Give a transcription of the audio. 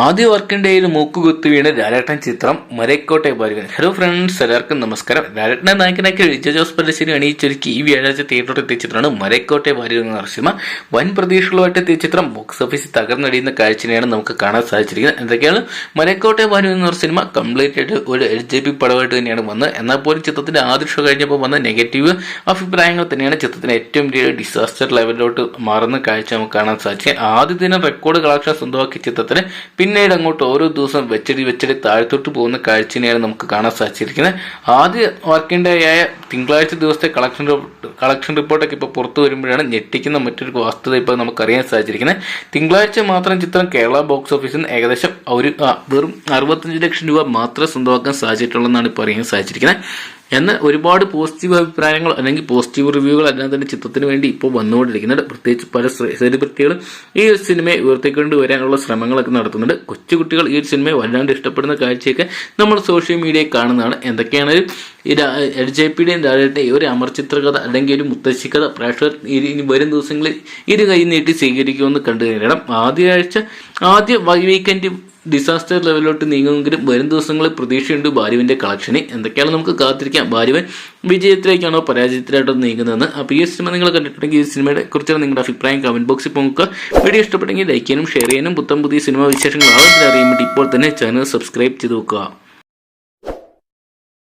ആദ്യ വർക്കിംഗ് ഡേയിൽ മൂക്കുകുത്തി വീണ് ലാലേട്ടൻ ചിത്രം മരക്കോട്ടെ ഭാര്യ ഹലോ ഫ്രണ്ട്സ് എല്ലാവർക്കും നമസ്കാരം. ലാലേട്ടനെ നായകനാക്കി വിജയ ജോസ് പല്ലശ്ശേരി അണിയിച്ചൊരുക്കി ഈ വ്യാഴാഴ്ച തിയേറ്ററിൽ എത്തിയ ചിത്രമാണ് മരക്കോട്ടെ ഭാര്യ എന്ന സിനിമ വൻ പ്രതീക്ഷകളുമായിട്ട് എത്തിയ ചിത്രം ബോക്സ് ഓഫീസിൽ തകർന്നടിയുന്ന കാഴ്ചയാണ് നമുക്ക് കാണാൻ സാധിച്ചിരിക്കുന്നത്. എന്തൊക്കെയാണ്? മരക്കോട്ടെ ഭാര്യ എന്ന സിനിമ കംപ്ലീറ്റ് ആയിട്ട് ഒരു എൽ ജെ പി പടമായിട്ട് തന്നെയാണ് വന്നത്. എന്നാൽ പോലും ചിത്രത്തിന്റെ ആദ്യ ഷോ കഴിഞ്ഞപ്പോൾ വന്ന നെഗറ്റീവ് അഭിപ്രായങ്ങൾ തന്നെയാണ് ചിത്രത്തിന് ഏറ്റവും വലിയ ഡിസാസ്റ്റർ ലെവലിലോട്ട് മാറുന്ന കാഴ്ച നമുക്ക് കാണാൻ സാധിച്ചത്. ആദ്യ ദിനം റെക്കോർഡ് കളക്ഷൻ സ്വന്തമാക്കിയ ചിത്രത്തിന് പിന്നീട് അങ്ങോട്ട് ഓരോ ദിവസം വെച്ചടി വെച്ചടി താഴ്ത്തോട്ട് പോകുന്ന കാഴ്ചയാണ് നമുക്ക് കാണാൻ സാധിച്ചിരിക്കുന്നത്. ആദ്യ വർക്കിംഗ് ഡേ ആയ തിങ്കളാഴ്ച ദിവസത്തെ കളക്ഷൻ കളക്ഷൻ റിപ്പോർട്ടൊക്കെ ഇപ്പോൾ പുറത്തു വരുമ്പോഴാണ് ഞെട്ടിക്കുന്ന മറ്റൊരു വസ്തുത ഇപ്പോൾ നമുക്കറിയാൻ സാധിച്ചിരിക്കുന്നത്. തിങ്കളാഴ്ച മാത്രം ചിത്രം കേരള ബോക്സ് ഓഫീസിൽ ഏകദേശം ഒരു വെറും അറുപത്തഞ്ച് ലക്ഷം രൂപ മാത്രം സ്വന്തമാക്കാൻ സാധിച്ചിട്ടുള്ളതെന്നാണ് ഇപ്പോൾ അറിയാൻ സാധിച്ചിരിക്കുന്നത്. എന്നാൽ ഒരുപാട് പോസിറ്റീവ് അഭിപ്രായങ്ങൾ അല്ലെങ്കിൽ പോസിറ്റീവ് റിവ്യൂകൾ തന്നെ ചിത്രത്തിന് വേണ്ടി ഇപ്പോൾ വന്നുകൊണ്ടിരിക്കുന്നുണ്ട്. പ്രത്യേകിച്ച് പല സെലിബ്രിറ്റികളും ഈ ഒരു സിനിമയെ ഉയർത്തിക്കൊണ്ട് വരാനുള്ള ശ്രമങ്ങളൊക്കെ നടത്തുന്നുണ്ട്. കൊച്ചുകുട്ടികൾ ഈ ഒരു സിനിമയെ വല്ലാണ്ട് ഇഷ്ടപ്പെടുന്ന കാഴ്ചയൊക്കെ നമ്മൾ സോഷ്യൽ മീഡിയയിൽ കാണുന്നതാണ്. എന്തൊക്കെയാണെങ്കിലും ഈ എൽ ജെ പിയുടെയും രാജേട്ടയും ഒരു അമർ ചിത്രകഥ അല്ലെങ്കിൽ ഒരു മുത്തശ്ശി കഥ പ്രേക്ഷകർ ഇനി വരും ദിവസങ്ങളിൽ ഇരു കൈ നീട്ടി സ്വീകരിക്കുമെന്ന് കണ്ടു കഴിയണം ആദ്യ ആഴ്ച ആദ്യ വീക്കെൻഡ് ഡിസാസ്റ്റർ ലെവലിലോട്ട് നീങ്ങുമെങ്കിലും വരും ദിവസങ്ങളിൽ പ്രതീക്ഷയുണ്ട് ബാലുവിന്റെ കളക്ഷന് എന്തൊക്കെയാണ് നമുക്ക് കാത്തിരിക്കാം. ബാലുവൻ വിജയത്തിലേക്കാണോ പരാജയത്തിലായിട്ടോ നീങ്ങുന്നതെന്ന്. അപ്പോൾ ഈ സിനിമ നിങ്ങൾ കണ്ടിട്ടുണ്ടെങ്കിൽ ഈ സിനിമയുടെ കുറിച്ചുള്ള നിങ്ങളുടെ അഭിപ്രായം. കമന്റ് ബോക്സിൽ പോകുക വീഡിയോ ഇഷ്ടപ്പെട്ടെങ്കിൽ ലൈക്ക് ചെയ്യാനും ഷെയർ ചെയ്യാനും. പുത്തം പുതിയ സിനിമ വിശേഷങ്ങൾ ആദ്യം അറിയാൻ വേണ്ടി ഇപ്പോൾ തന്നെ ചാനൽ സബ്സ്ക്രൈബ് ചെയ്ത് വെക്കുക.